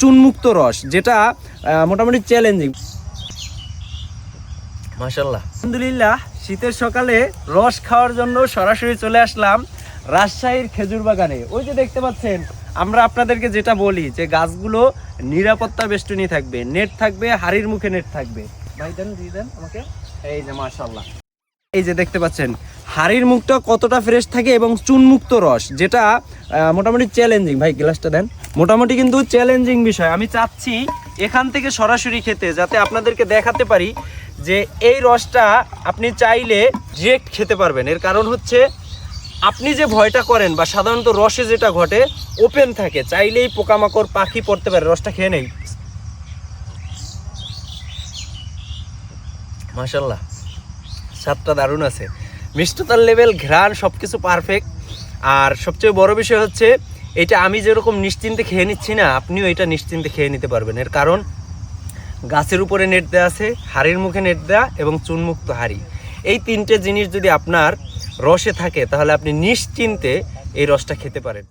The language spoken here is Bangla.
চুনমুক্ত রস যেটা মোটামুটি চ্যালেঞ্জিং মাশাল্লাহ আলহামদুলিল্লাহ শীতের সকালে রস খাওয়ার জন্য সরাসরি চলে আসলাম রাজশাহীর খেজুর বাগানে। ওই যে দেখতে পাচ্ছেন আমরা আপনাদেরকে যেটা বলি যে গাছগুলো নিরাপত্তা বেষ্টনী থাকবে নেট থাকবে হাড়ির মুখে নেট থাকবে। ভাই দেন দিয়ে দেন আমাকে। এই যে মাশাল্লাহ এই যে দেখতে পাচ্ছেন, হাড়ির মুখটা কতটা ফ্রেশ থাকে এবং চুনমুক্ত রস, যেটা মোটামুটি চ্যালেঞ্জিং ভাই গ্লাসটা দেন। মোটামুটি কিন্তু চ্যালেঞ্জিং বিষয়। আমি চাচ্ছি এখান থেকে সরাসরি খেতে, যাতে আপনাদেরকে দেখাতে পারি যে এই রসটা আপনি চাইলে ডিরেক্ট খেতে পারবেন। এর কারণ হচ্ছে, আপনি যে ভয়টা করেন বা সাধারণত রসে যেটা ঘটে ওপেন থাকে। চাইলেই পোকামাকড়, পাখি পড়তে পারে, রসটা খেয়ে নেই। মাশাল্লাহ স্বাদটা দারুণ আছে। মিষ্টতার লেভেল ঘ্রাণ সব কিছু পারফেক্ট আর সবচেয়ে বড় বিষয় হচ্ছে, এটা আমি যেরকম নিশ্চিন্তে খেয়ে নিচ্ছি না, আপনিও এটা নিশ্চিন্তে খেয়ে নিতে পারবেন। এর কারণ, গাছের উপরে নেট দেওয়া আছে, হাড়ির মুখে নেট দেওয়া এবং চুনমুক্ত হাড়ি। এই তিনটে জিনিস যদি আপনার রসে থাকে, তাহলে আপনি নিশ্চিন্তে এই রসটা খেতে পারেন।